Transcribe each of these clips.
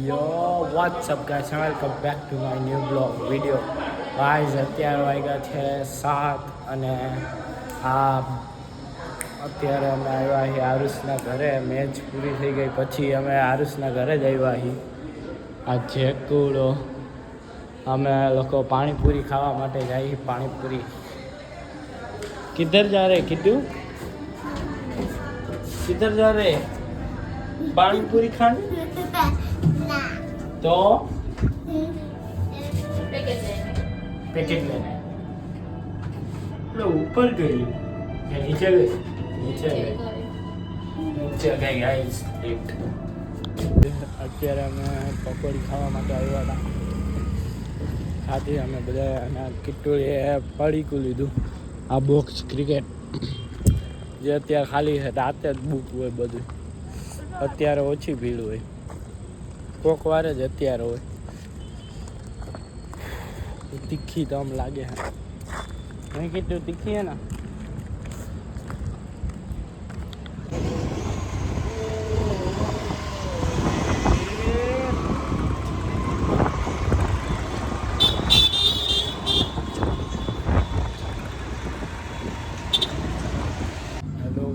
Yo what's up guys welcome back to my new blog video guys અત્યારે વાગ્યા છે સાત અને આ અત્યારે અમે આવ્યા છીએ આરુષના ઘરે. મેચ પૂરી થઈ ગઈ, પછી અમે આરુષના ઘરે જ આવ્યા છીએ. આ જેકુડો અમે લોકો પાણીપુરી ખાવા માટે જઈએ પાણીપુરી. કિધર જા રે, કીધું? કિધર જા રે? પાણીપુરી ખાને તો? પેકેટ લઈને. એટલે ઉપર ગઈ. કે નીચે ગઈ? નીચે ગઈ. ગઈ ગાઈસ અત્યારે અમે પકોડી ખાવા માટે આવ્યા હતા. ખાધી અમે બધા અને કિટોળીએ પડીકું લીધું. આ બોક્સ ક્રિકેટ જે અત્યારે ખાલી છે રાતે જ બુક હોય બધું. અત્યારે ઓછી ભીડ હોય. કોક વાર જ અત્યારે હોય. તીખી તો આમ લાગે મેં કીધું તીખી હે ને.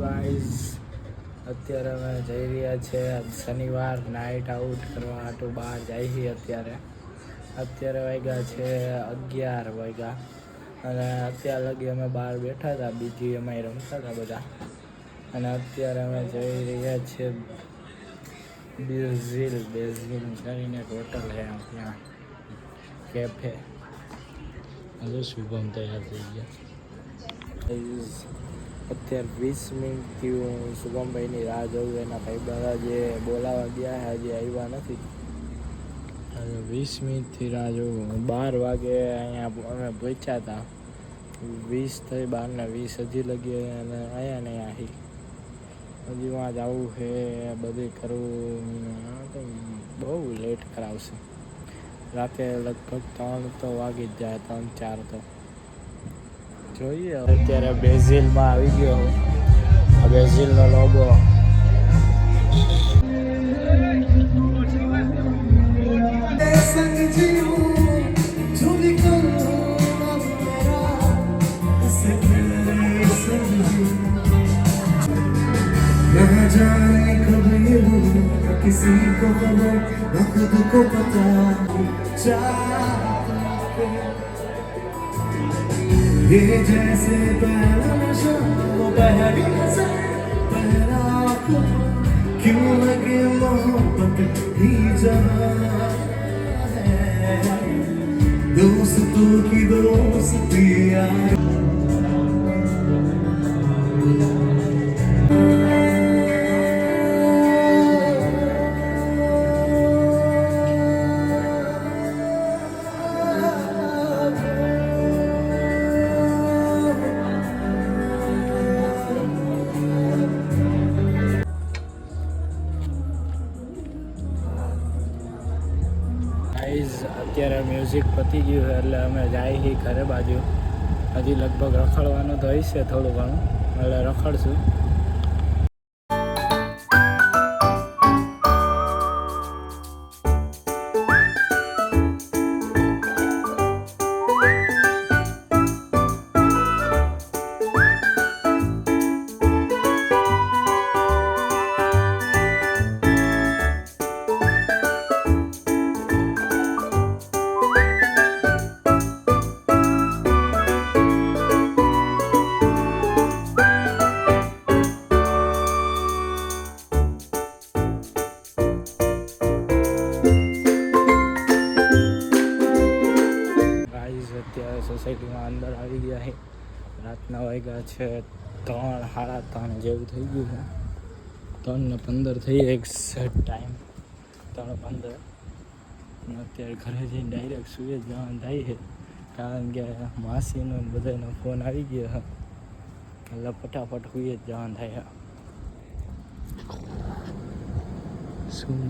ગાઈઝ અત્યારે અમે જઈ રહ્યા છે શનિવાર નાઇટ આઉટ કરવા આટું બહાર જાય છીએ અત્યારે. અત્યારે વાગ્યા છે અગિયાર વાગ્યા અને અત્યાર લગી અમે બહાર બેઠા હતા બીજી અમે રમતા હતા બધા. અને અત્યારે અમે જઈ રહ્યા છીએ બેઝિલ બેઝિલ કરીને હોટલ છે ત્યાં. કેફે હજુ શુભમ તૈયાર થઈ ગયા. અત્યારે વીસ મિનિટથી હું શુભમભાઈની રાહ જોઉં, એના ભાઈ બધા જે બોલાવા ગયા છે, હજી આવ્યા નથી. હવે વીસ મિનિટથી રાહ જોઉં. બાર વાગે અહીંયા અમે પહોંચ્યા હતા વીસ થઈ, બાર ને વીસ હજી લગી અને અહીંયા નહીં આહી હજી વાં જવું છે, બધું કરવું તો બહુ લેટ કરાવશે. રાતે લગભગ ત્રણ તો વાગી જ જાય, ત્રણ ચાર તો. જોઈએ અત્યારે બેઝિલમાં આવી ગયો હું આ બેઝિલનો લોગો संग जीऊं जो भी करूं अब मेरा इससे तेरे संग जीऊं न जाने कब ये हो न किसी को खबर न खुद को पता ये जैसे पहला नशा वो पहली नजर पहला आंखों क्यों लगे मोहब्बत ही जहाँ है दोस्तों की दोस्ती यार ગાઈઝ અત્યારે મ્યુઝિક પતી ગયું છે, એટલે અમે જાય છીએ ઘરે બાજુ. હજી લગભગ રખડવાનું તો હશે થોડું ઘણું, એટલે રખડશું. સોસાયટીમાં અંદર આવી ગયા છે રાતના વાગ્યા છે ત્રણ, સાડા ત્રણ જેવું થઈ ગયું છે. ત્રણ ને પંદર થઈ એક્ઝેક્ટ ટાઈમ ત્રણ, પંદર. અત્યારે ઘરે જઈને ડાયરેક્ટ સુએ જવાનું થાય છે. કારણ કે માસીનો બધાનો ફોન આવી ગયો છે. એટલે ફટાફટ સુએ જ જવાનું થાય છે. શું